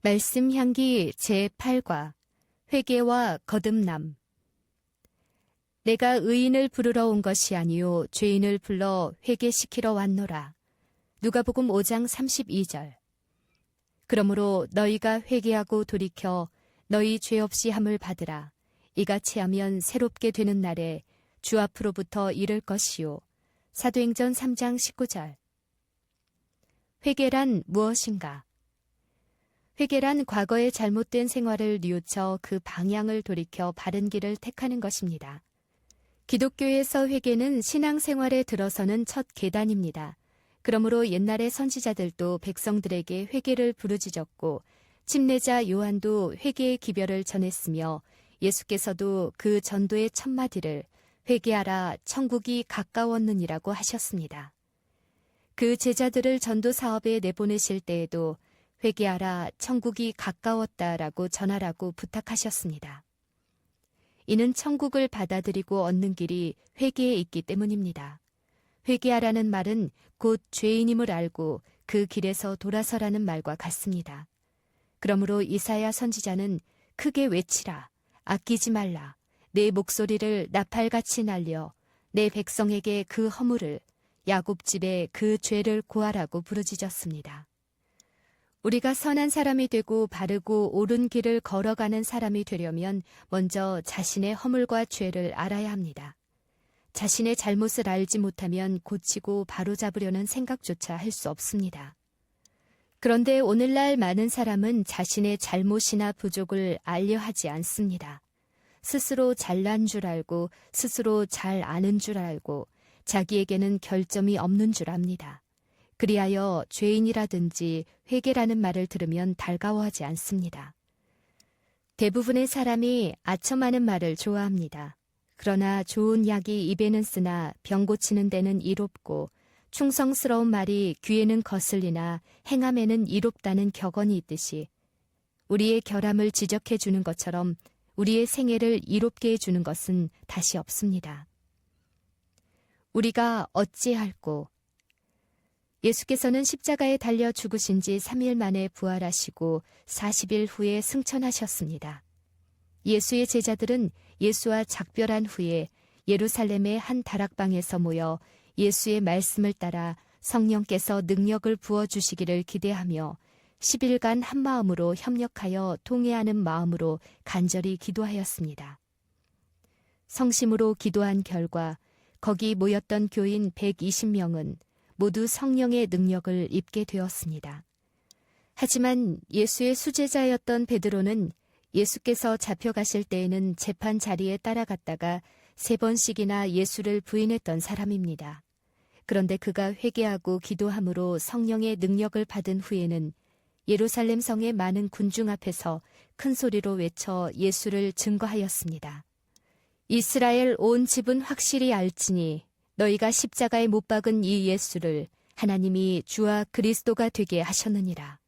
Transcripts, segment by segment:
말씀 향기 제8과 회개와 거듭남 내가 의인을 부르러 온 것이 아니요 죄인을 불러 회개시키러 왔노라. 누가복음 5장 32절. 그러므로 너희가 회개하고 돌이켜 너희 죄 없이 함을 받으라. 이같이 하면 새롭게 되는 날에 주 앞으로부터 이를 것이요. 사도행전 3장 19절. 회개란 무엇인가? 회개란 과거의 잘못된 생활을 뉘우쳐 그 방향을 돌이켜 바른 길을 택하는 것입니다. 기독교에서 회개는 신앙생활에 들어서는 첫 계단입니다. 그러므로 옛날의 선지자들도 백성들에게 회개를 부르짖었고 침례자 요한도 회개의 기별을 전했으며 예수께서도 그 전도의 첫마디를 회개하라 천국이 가까웠느니라고 하셨습니다. 그 제자들을 전도 사업에 내보내실 때에도 회개하라 천국이 가까웠다라고 전하라고 부탁하셨습니다. 이는 천국을 받아들이고 얻는 길이 회개에 있기 때문입니다. 회개하라는 말은 곧 죄인임을 알고 그 길에서 돌아서라는 말과 같습니다. 그러므로 이사야 선지자는 크게 외치라, 아끼지 말라, 내 목소리를 나팔같이 날려 내 백성에게 그 허물을 야곱 집에 그 죄를 고하라고 부르짖었습니다. 우리가 선한 사람이 되고 바르고 옳은 길을 걸어가는 사람이 되려면 먼저 자신의 허물과 죄를 알아야 합니다. 자신의 잘못을 알지 못하면 고치고 바로잡으려는 생각조차 할 수 없습니다. 그런데 오늘날 많은 사람은 자신의 잘못이나 부족을 알려 하지 않습니다. 스스로 잘난 줄 알고 스스로 잘 아는 줄 알고 자기에게는 결점이 없는 줄 압니다. 그리하여 죄인이라든지 회개라는 말을 들으면 달가워하지 않습니다. 대부분의 사람이 아첨하는 말을 좋아합니다. 그러나 좋은 약이 입에는 쓰나 병 고치는 데는 이롭고 충성스러운 말이 귀에는 거슬리나 행함에는 이롭다는 격언이 있듯이 우리의 결함을 지적해 주는 것처럼 우리의 생애를 이롭게 해주는 것은 다시 없습니다. 우리가 어찌할꼬 예수께서는 십자가에 달려 죽으신 지 3일 만에 부활하시고 40일 후에 승천하셨습니다. 예수의 제자들은 예수와 작별한 후에 예루살렘의 한 다락방에서 모여 예수의 말씀을 따라 성령께서 능력을 부어주시기를 기대하며 10일간 한 마음으로 협력하여 통회하는 마음으로 간절히 기도하였습니다. 성심으로 기도한 결과 거기 모였던 교인 120명은 모두 성령의 능력을 입게 되었습니다. 하지만 예수의 수제자였던 베드로는 예수께서 잡혀가실 때에는 재판 자리에 따라갔다가 세 번씩이나 예수를 부인했던 사람입니다. 그런데 그가 회개하고 기도함으로 성령의 능력을 받은 후에는 예루살렘 성의 많은 군중 앞에서 큰 소리로 외쳐 예수를 증거하였습니다. 이스라엘 온 집은 확실히 알지니 너희가 십자가에 못 박은 이 예수를 하나님이 주와 그리스도가 되게 하셨느니라.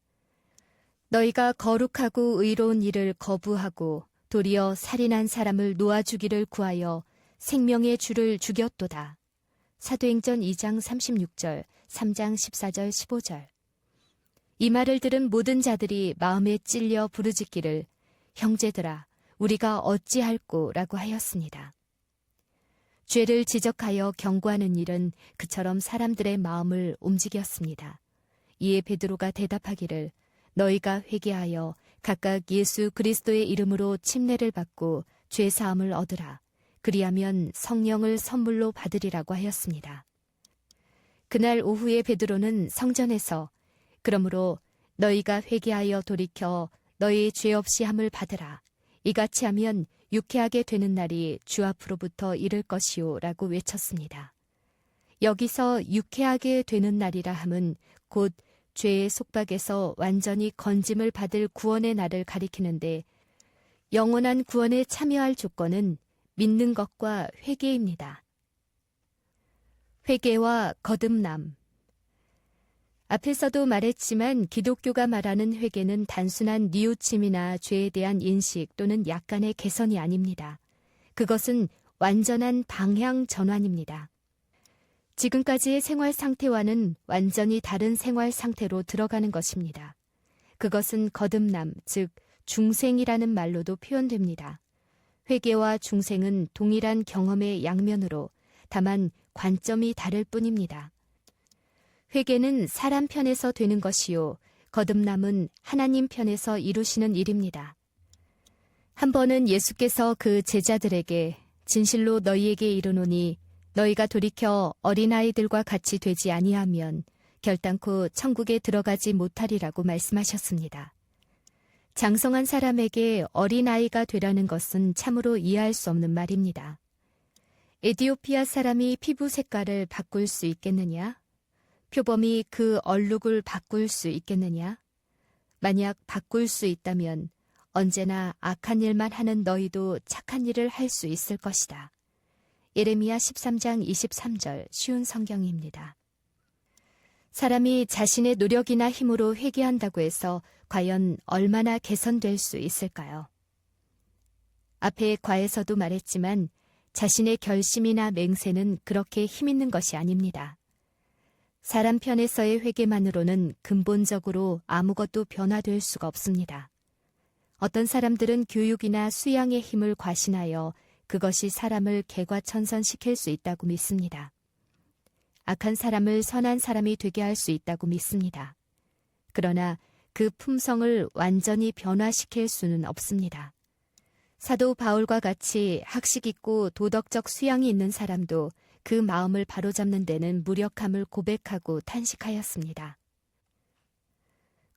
너희가 거룩하고 의로운 일을 거부하고 도리어 살인한 사람을 놓아주기를 구하여 생명의 주를 죽였도다. 사도행전 2장 36절, 3장 14절, 15절. 이 말을 들은 모든 자들이 마음에 찔려 부르짖기를 형제들아 우리가 어찌할꼬라고 하였습니다. 죄를 지적하여 경고하는 일은 그처럼 사람들의 마음을 움직였습니다. 이에 베드로가 대답하기를 너희가 회개하여 각각 예수 그리스도의 이름으로 침례를 받고 죄 사함을 얻으라. 그리하면 성령을 선물로 받으리라고 하였습니다. 그날 오후에 베드로는 성전에서 그러므로 너희가 회개하여 돌이켜 너희 죄 없이 함을 받으라. 이같이 하면 유쾌하게 되는 날이 주 앞으로부터 이를 것이요 라고 외쳤습니다. 여기서 유쾌하게 되는 날이라 함은 곧 죄의 속박에서 완전히 건짐을 받을 구원의 날을 가리키는데 영원한 구원에 참여할 조건은 믿는 것과 회개입니다. 회개와 거듭남 앞에서도 말했지만 기독교가 말하는 회개는 단순한 뉘우침이나 죄에 대한 인식 또는 약간의 개선이 아닙니다. 그것은 완전한 방향 전환입니다. 지금까지의 생활 상태와는 완전히 다른 생활 상태로 들어가는 것입니다. 그것은 거듭남, 즉 중생이라는 말로도 표현됩니다. 회개와 중생은 동일한 경험의 양면으로 다만 관점이 다를 뿐입니다. 회개는 사람 편에서 되는 것이요, 거듭남은 하나님 편에서 이루시는 일입니다. 한 번은 예수께서 그 제자들에게 진실로 너희에게 이르노니 너희가 돌이켜 어린아이들과 같이 되지 아니하면 결단코 천국에 들어가지 못하리라고 말씀하셨습니다. 장성한 사람에게 어린아이가 되라는 것은 참으로 이해할 수 없는 말입니다. 에디오피아 사람이 피부 색깔을 바꿀 수 있겠느냐? 표범이 그 얼룩을 바꿀 수 있겠느냐? 만약 바꿀 수 있다면 언제나 악한 일만 하는 너희도 착한 일을 할 수 있을 것이다. 예레미야 13장 23절 쉬운 성경입니다. 사람이 자신의 노력이나 힘으로 회개한다고 해서 과연 얼마나 개선될 수 있을까요? 앞에 과에서도 말했지만 자신의 결심이나 맹세는 그렇게 힘있는 것이 아닙니다. 사람 편에서의 회개만으로는 근본적으로 아무것도 변화될 수가 없습니다. 어떤 사람들은 교육이나 수양의 힘을 과신하여 그것이 사람을 개과천선시킬 수 있다고 믿습니다. 악한 사람을 선한 사람이 되게 할 수 있다고 믿습니다. 그러나 그 품성을 완전히 변화시킬 수는 없습니다. 사도 바울과 같이 학식 있고 도덕적 수양이 있는 사람도 그 마음을 바로잡는 데는 무력함을 고백하고 탄식하였습니다.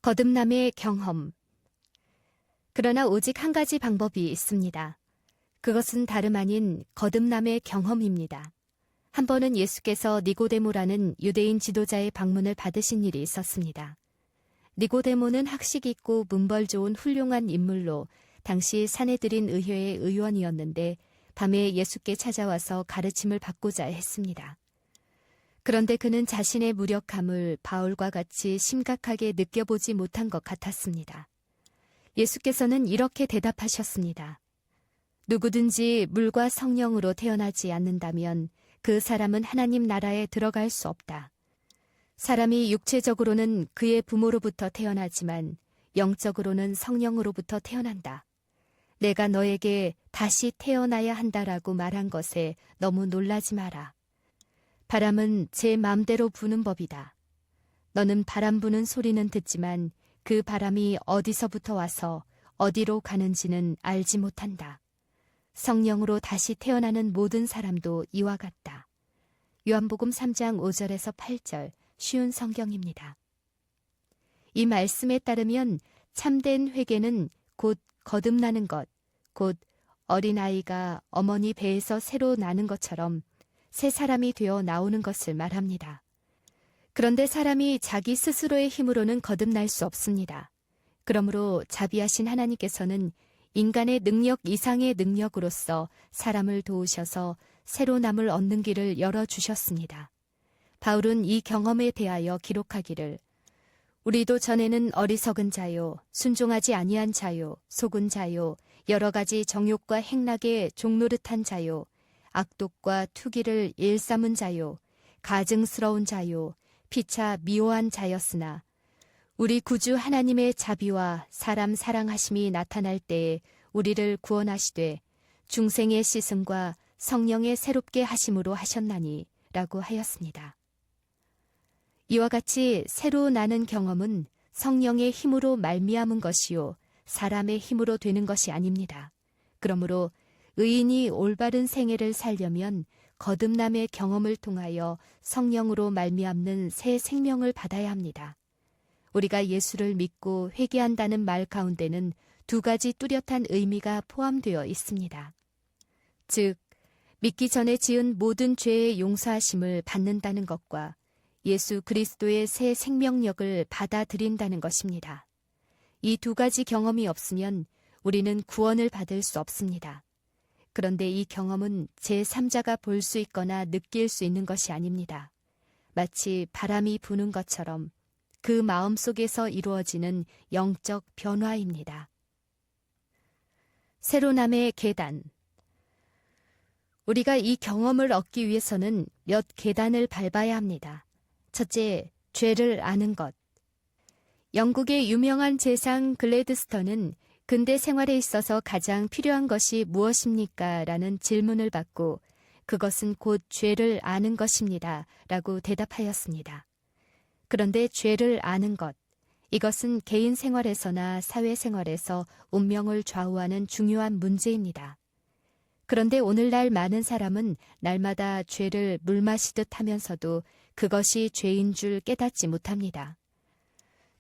거듭남의 경험. 그러나 오직 한 가지 방법이 있습니다. 그것은 다름 아닌 거듭남의 경험입니다. 한 번은 예수께서 니고데모라는 유대인 지도자의 방문을 받으신 일이 있었습니다. 니고데모는 학식 있고 문벌 좋은 훌륭한 인물로 당시 사내들인 의회의 의원이었는데 밤에 예수께 찾아와서 가르침을 받고자 했습니다. 그런데 그는 자신의 무력함을 바울과 같이 심각하게 느껴보지 못한 것 같았습니다. 예수께서는 이렇게 대답하셨습니다. 누구든지 물과 성령으로 태어나지 않는다면 그 사람은 하나님 나라에 들어갈 수 없다. 사람이 육체적으로는 그의 부모로부터 태어나지만 영적으로는 성령으로부터 태어난다. 내가 너에게 다시 태어나야 한다라고 말한 것에 너무 놀라지 마라. 바람은 제 마음대로 부는 법이다. 너는 바람 부는 소리는 듣지만 그 바람이 어디서부터 와서 어디로 가는지는 알지 못한다. 성령으로 다시 태어나는 모든 사람도 이와 같다. 요한복음 3장 5절에서 8절 쉬운 성경입니다. 이 말씀에 따르면 참된 회개는 곧 거듭나는 것, 곧 어린아이가 어머니 배에서 새로 나는 것처럼 새 사람이 되어 나오는 것을 말합니다. 그런데 사람이 자기 스스로의 힘으로는 거듭날 수 없습니다. 그러므로 자비하신 하나님께서는 인간의 능력 이상의 능력으로서 사람을 도우셔서 새로 남을 얻는 길을 열어주셨습니다. 바울은 이 경험에 대하여 기록하기를 우리도 전에는 어리석은 자요, 순종하지 아니한 자요, 속은 자요, 여러 가지 정욕과 행락에 종노릇한 자요, 악독과 투기를 일삼은 자요, 가증스러운 자요, 피차 미워한 자였으나 우리 구주 하나님의 자비와 사람 사랑하심이 나타날 때에 우리를 구원하시되 중생의 씻음과 성령의 새롭게 하심으로 하셨나니 라고 하였습니다. 이와 같이 새로 나는 경험은 성령의 힘으로 말미암은 것이요 사람의 힘으로 되는 것이 아닙니다. 그러므로 의인이 올바른 생애를 살려면 거듭남의 경험을 통하여 성령으로 말미암는 새 생명을 받아야 합니다. 우리가 예수를 믿고 회개한다는 말 가운데는 두 가지 뚜렷한 의미가 포함되어 있습니다. 즉, 믿기 전에 지은 모든 죄의 용서하심을 받는다는 것과 예수 그리스도의 새 생명력을 받아들인다는 것입니다. 이 두 가지 경험이 없으면 우리는 구원을 받을 수 없습니다. 그런데 이 경험은 제3자가 볼 수 있거나 느낄 수 있는 것이 아닙니다. 마치 바람이 부는 것처럼 그 마음 속에서 이루어지는 영적 변화입니다. 새로남의 계단. 우리가 이 경험을 얻기 위해서는 몇 계단을 밟아야 합니다. 첫째, 죄를 아는 것. 영국의 유명한 재상 글래드스턴은 근대 생활에 있어서 가장 필요한 것이 무엇입니까? 라는 질문을 받고 그것은 곧 죄를 아는 것입니다. 라고 대답하였습니다. 그런데 죄를 아는 것, 이것은 개인 생활에서나 사회 생활에서 운명을 좌우하는 중요한 문제입니다. 그런데 오늘날 많은 사람은 날마다 죄를 물 마시듯 하면서도 그것이 죄인 줄 깨닫지 못합니다.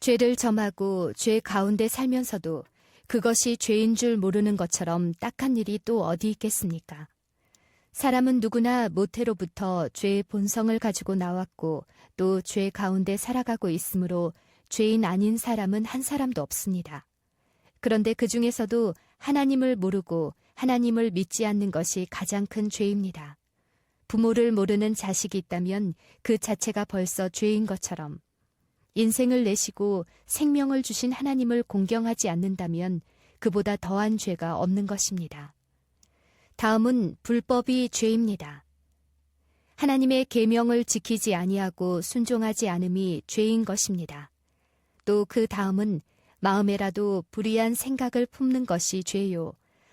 죄를 점하고 죄 가운데 살면서도 그것이 죄인 줄 모르는 것처럼 딱한 일이 또 어디 있겠습니까? 사람은 누구나 모태로부터 죄의 본성을 가지고 나왔고 또 죄 가운데 살아가고 있으므로 죄인 아닌 사람은 한 사람도 없습니다. 그런데 그 중에서도 하나님을 모르고 하나님을 믿지 않는 것이 가장 큰 죄입니다. 부모를 모르는 자식이 있다면 그 자체가 벌써 죄인 것처럼 인생을 내시고 생명을 주신 하나님을 공경하지 않는다면 그보다 더한 죄가 없는 것입니다. 다음은 불법이 죄입니다. 하나님의 계명을 지키지 아니하고 순종하지 않음이 죄인 것입니다. 또 그 다음은 마음에라도 불의한 생각을 품는 것이 죄요.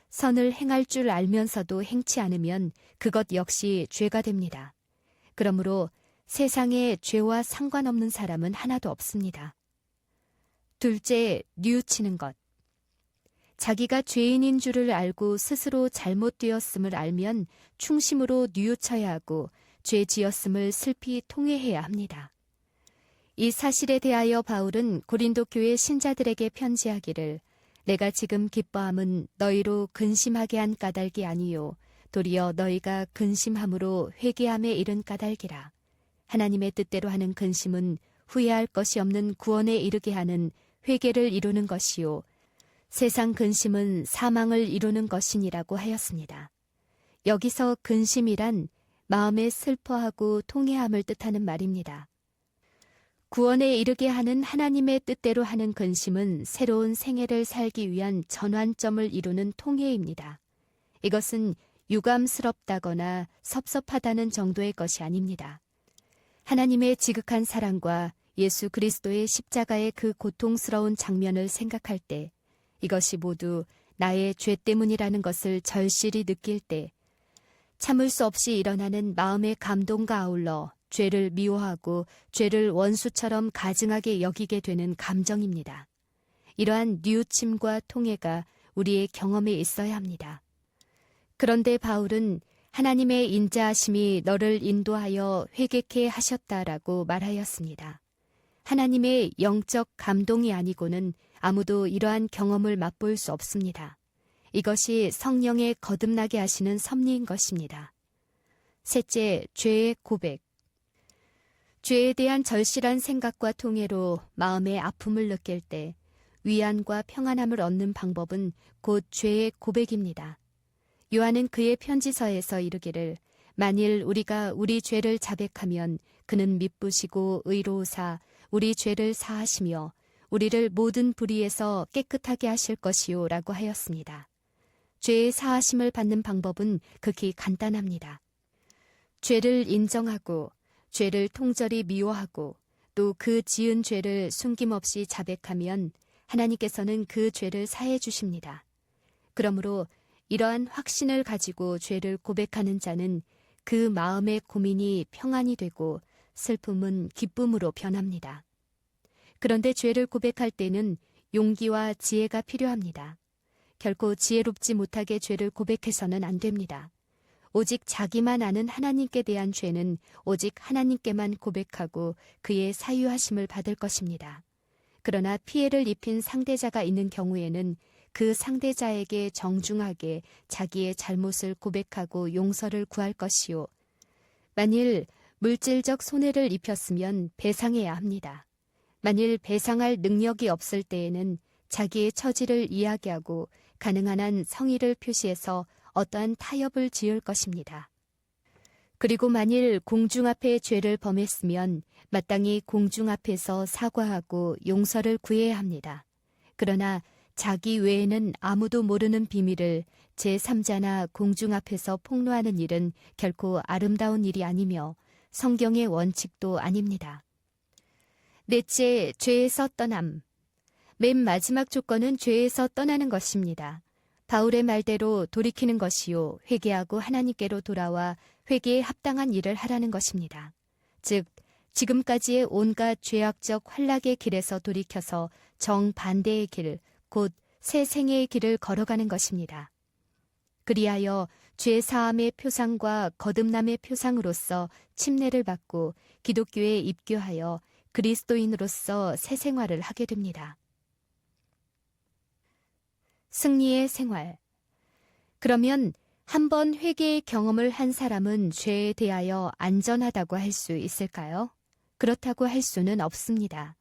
선을 행할 줄 알면서도 행치 않으면 그것 역시 죄가 됩니다. 그러므로 세상에 죄와 상관없는 사람은 하나도 없습니다. 둘째, 뉘우치는 것. 자기가 죄인인 줄을 알고 스스로 잘못되었음을 알면 충심으로 뉘우쳐야 하고 죄 지었음을 슬피 통회해야 합니다. 이 사실에 대하여 바울은 고린도 교회 신자들에게 편지하기를 내가 지금 기뻐함은 너희로 근심하게 한 까닭이 아니요 도리어 너희가 근심함으로 회개함에 이른 까닭이라 하나님의 뜻대로 하는 근심은 후회할 것이 없는 구원에 이르게 하는 회개를 이루는 것이요 세상 근심은 사망을 이루는 것이니라고 하였습니다. 여기서 근심이란 마음에 슬퍼하고 통해함을 뜻하는 말입니다. 구원에 이르게 하는 하나님의 뜻대로 하는 근심은 새로운 생애를 살기 위한 전환점을 이루는 통해입니다. 이것은 유감스럽다거나 섭섭하다는 정도의 것이 아닙니다. 하나님의 지극한 사랑과 예수 그리스도의 십자가의 그 고통스러운 장면을 생각할 때 이것이 모두 나의 죄 때문이라는 것을 절실히 느낄 때 참을 수 없이 일어나는 마음의 감동과 아울러 죄를 미워하고 죄를 원수처럼 가증하게 여기게 되는 감정입니다. 이러한 뉘우침과 통해가 우리의 경험에 있어야 합니다. 그런데 바울은 하나님의 인자하심이 너를 인도하여 회개케 하셨다라고 말하였습니다. 하나님의 영적 감동이 아니고는 아무도 이러한 경험을 맛볼 수 없습니다. 이것이 성령의 거듭나게 하시는 섭리인 것입니다. 셋째, 죄의 고백. 죄에 대한 절실한 생각과 통해로 마음의 아픔을 느낄 때 위안과 평안함을 얻는 방법은 곧 죄의 고백입니다. 요한은 그의 편지서에서 이르기를 만일 우리가 우리 죄를 자백하면 그는 미쁘시고 의로우사 우리 죄를 사하시며 우리를 모든 불의에서 깨끗하게 하실 것이요 라고 하였습니다. 죄의 사하심을 받는 방법은 극히 간단합니다. 죄를 인정하고 죄를 통절히 미워하고 또 그 지은 죄를 숨김없이 자백하면 하나님께서는 그 죄를 사해 주십니다. 그러므로 이러한 확신을 가지고 죄를 고백하는 자는 그 마음의 고민이 평안이 되고 슬픔은 기쁨으로 변합니다. 그런데 죄를 고백할 때는 용기와 지혜가 필요합니다. 결코 지혜롭지 못하게 죄를 고백해서는 안 됩니다. 오직 자기만 아는 하나님께 대한 죄는 오직 하나님께만 고백하고 그의 사유하심을 받을 것입니다. 그러나 피해를 입힌 상대자가 있는 경우에는 그 상대자에게 정중하게 자기의 잘못을 고백하고 용서를 구할 것이요. 만일 물질적 손해를 입혔으면 배상해야 합니다. 만일 배상할 능력이 없을 때에는 자기의 처지를 이야기하고 가능한 한 성의를 표시해서 어떠한 타협을 지을 것입니다. 그리고 만일 공중 앞에 죄를 범했으면 마땅히 공중 앞에서 사과하고 용서를 구해야 합니다. 그러나 자기 외에는 아무도 모르는 비밀을 제3자나 공중 앞에서 폭로하는 일은 결코 아름다운 일이 아니며 성경의 원칙도 아닙니다. 넷째, 죄에서 떠남. 맨 마지막 조건은 죄에서 떠나는 것입니다. 바울의 말대로 돌이키는 것이요 회개하고 하나님께로 돌아와 회개에 합당한 일을 하라는 것입니다. 즉 지금까지의 온갖 죄악적 활락의 길에서 돌이켜서 정반대의 길, 곧 새 생애의 길을 걸어가는 것입니다. 그리하여 죄 사함의 표상과 거듭남의 표상으로서 침례를 받고 기독교에 입교하여 그리스도인으로서 새 생활을 하게 됩니다. 승리의 생활. 그러면 한 번 회개의 경험을 한 사람은 죄에 대하여 안전하다고 할 수 있을까요? 그렇다고 할 수는 없습니다.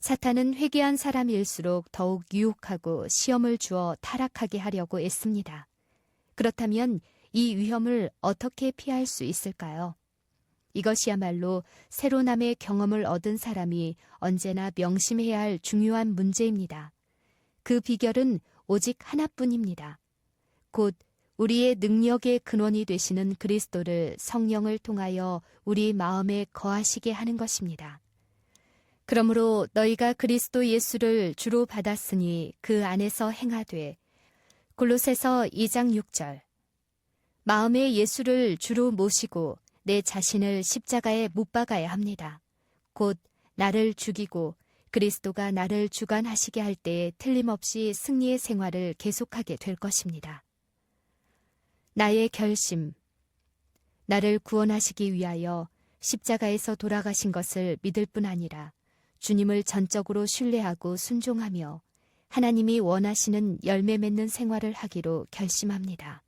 사탄은 회개한 사람일수록 더욱 유혹하고 시험을 주어 타락하게 하려고 애씁니다. 그렇다면 이 위험을 어떻게 피할 수 있을까요? 이것이야말로 새로남의 경험을 얻은 사람이 언제나 명심해야 할 중요한 문제입니다. 그 비결은 오직 하나뿐입니다. 곧 우리의 능력의 근원이 되시는 그리스도를 성령을 통하여 우리 마음에 거하시게 하는 것입니다. 그러므로 너희가 그리스도 예수를 주로 받았으니 그 안에서 행하되 골로새서 2장 6절 마음에 예수를 주로 모시고 내 자신을 십자가에 못 박아야 합니다. 곧 나를 죽이고 그리스도가 나를 주관하시게 할 때에 틀림없이 승리의 생활을 계속하게 될 것입니다. 나의 결심, 나를 구원하시기 위하여 십자가에서 돌아가신 것을 믿을 뿐 아니라 주님을 전적으로 신뢰하고 순종하며 하나님이 원하시는 열매 맺는 생활을 하기로 결심합니다.